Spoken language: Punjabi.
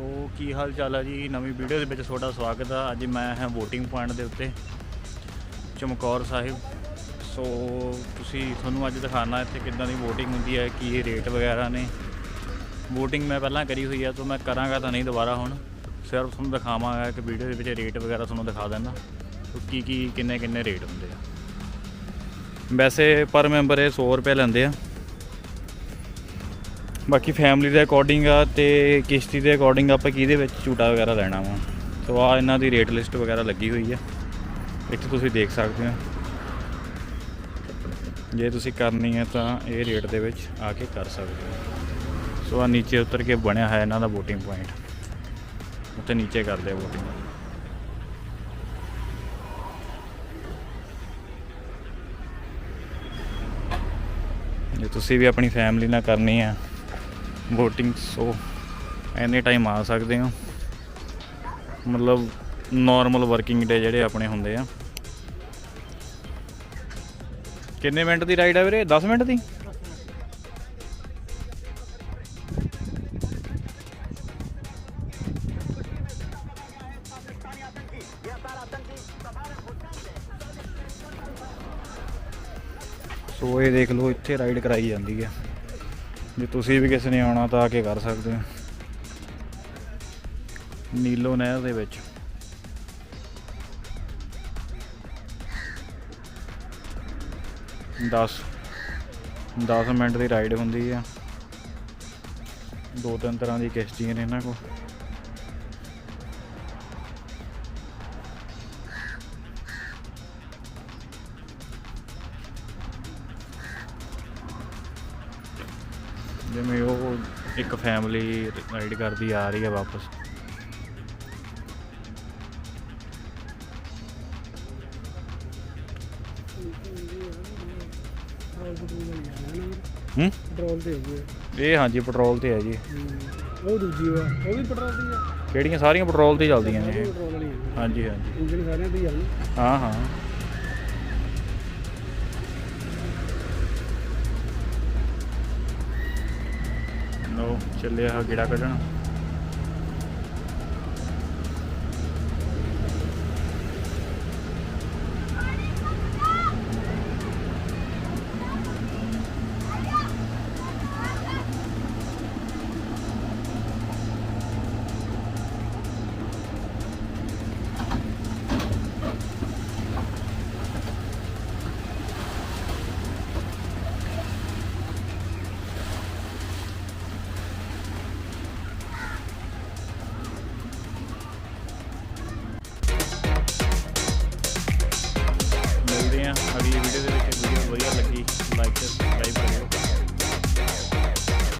ਹਾਲ ਚਾਲ ਹੈ ਜੀ? ਨਵੀਂ ਵੀਡੀਓ ਦੇ ਵਿੱਚ ਤੁਹਾਡਾ ਸਵਾਗਤ ਆ। ਅੱਜ ਮੈਂ ਹਾਂ VOTING ਪੁਆਇੰਟ ਦੇ ਉੱਤੇ, ਚਮਕੌਰ ਸਾਹਿਬ। ਸੋ ਤੁਸੀਂ ਤੁਹਾਨੂੰ ਅੱਜ ਦਿਖਾਣਾ ਇੱਥੇ ਕਿੱਦਾਂ ਦੀ VOTING ਹੁੰਦੀ ਹੈ, ਕੀ ਇਹ ਰੇਟ ਵਗੈਰਾ ਨੇ। VOTING ਮੈਂ ਪਹਿਲਾਂ ਕਰੀ ਹੋਈ ਆ ਤਾਂ ਮੈਂ ਕਰਾਂਗਾ ਤਾਂ ਨਹੀਂ ਦੁਬਾਰਾ ਹੁਣ। ਸਿਰਫ ਤੁਹਾਨੂੰ ਦਿਖਾਵਾਂਗਾ ਇੱਕ ਵੀਡੀਓ ਦੇ ਵਿੱਚ ਰੇਟ ਵਗੈਰਾ ਤੁਹਾਨੂੰ ਦਿਖਾ ਦਿੰਦਾ। ਕੀ ਕੀ ਕਿੰਨੇ ਕਿੰਨੇ ਰੇਟ ਹੁੰਦੇ ਆ। ਵੈਸੇ ਪਰ ਮੈਂਬਰ ਇਹ 100 ਰੁਪਏ ਲੈਂਦੇ ਆ। ਬਾਕੀ ਫੈਮਿਲੀ ਦੇ ਅਕੋਰਡਿੰਗ ਆ ਤੇ ਕਿਸ਼ਤੀ ਦੇ ਅਕੋਰਡਿੰਗ ਆਪਾਂ ਕਿਹਦੇ ਵਿੱਚ ਝੂਟਾ ਵਗੈਰਾ ਲੈਣਾ ਵਾ। ਸੋ ਆ ਇਹਨਾਂ ਦੀ ਰੇਟ ਲਿਸਟ ਵਗੈਰਾ ਲੱਗੀ ਹੋਈ ਆ। ਇੱਥੇ ਤੁਸੀਂ ਦੇਖ ਸਕਦੇ ਹੋ। ਜੇ ਤੁਸੀਂ ਕਰਨੀ ਹੈ ਤਾਂ ਇਹ ਰੇਟ ਦੇ ਵਿੱਚ ਆ ਕੇ ਕਰ ਸਕਦੇ ਹੋ। ਸੋ ਆ ਨੀਚੇ ਉਤਰ ਕੇ ਬਣਿਆ ਹੈ ਇਹਨਾਂ ਦਾ VOTING ਪੁਆਇੰਟ ਉੱਤੇ ਨੀਚੇ ਕਰਦੇ ਆ VOTING ਜੇ ਤੁਸੀਂ ਵੀ ਆਪਣੀ ਫੈਮਿਲੀ ਨਾਲ ਕਰਨੀ ਆ ਬੋਟਿੰਗ ਸੋ ਐਨੀ ਟਾਈਮ ਆ ਸਕਦੇ ਹੋ। ਮਤਲਬ ਨਾਰਮਲ ਵਰਕਿੰਗ ਡੇ ਜਿਹੜੇ ਆਪਣੇ ਹੁੰਦੇ ਆ। ਕਿੰਨੇ ਮਿੰਟ ਦੀ ਰਾਈਡ ਆ ਵੀਰੇ? 10 ਮਿੰਟ ਦੀ? ਸੋ ਇਹ ਦੇਖ ਲਓ, ਇੱਥੇ ਰਾਈਡ ਕਰਾਈ ਜਾਂਦੀ ਹੈ। ਜੇ ਤੁਸੀਂ ਵੀ ਕਿਸੇ ਨੇ ਆਉਣਾ ਤਾਂ ਆ ਕੇ ਕਰ ਸਕਦੇ ਹੋ। ਨੀਲੋ ਨਹਿਰ ਦੇ ਵਿੱਚ। ਦਸ 10 ਮਿੰਟ ਦੀ ਰਾਈਡ ਹੁੰਦੀ ਆ। ਦੋ ਤਿੰਨ ਤਰ੍ਹਾਂ ਦੀ ਕਿਸ਼ਤੀਆਂ ਨੇ ਇਹਨਾਂ ਕੋਲ। ਜਿਵੇਂ ਉਹ ਇੱਕ ਫੈਮਿਲੀ ਰਾਈਡ ਕਰਦੀ ਆ ਰਹੀ ਹੈ ਵਾਪਸ। ਹੂੰ? ਪੈਟਰੋਲ ਤੇ ਹੈਗੀ। ਇਹ ਹਾਂਜੀ ਪੈਟਰੋਲ ਤੇ ਹੈ ਜੀ। ਉਹ ਦੂਜੀ ਵਾ ਉਹ ਵੀ ਪੈਟਰੋਲ ਦੀ ਆ। ਕਿਹੜੀਆਂ? ਸਾਰੀਆਂ ਪੈਟਰੋਲ ਤੇ ਚੱਲਦੀਆਂ ਨੇ ਪੈਟਰੋਲ ਵਾਲੀ ਹਾਂਜੀ ਹਾਂਜੀ। ਇੰਜਨ ਸਾਰਿਆਂ ਆ ਨਾ। ਹਾਂ ਹਾਂ। ਲੋ ਚੱਲਿਆ ਗੇੜਾ ਕੱਢਣ। ਮਿਲਦੇ ਆ। ਅਗਲੀ ਵੀਡੀਓ ਦੇ ਵਿੱਚ ਵੀਡੀਓ ਵਧੀਆ ਲੱਗੀ। ਲਾਈਕ ਤੇ ਸਬਸਕ੍ਰਾਈਬ ਕਰਿਓ।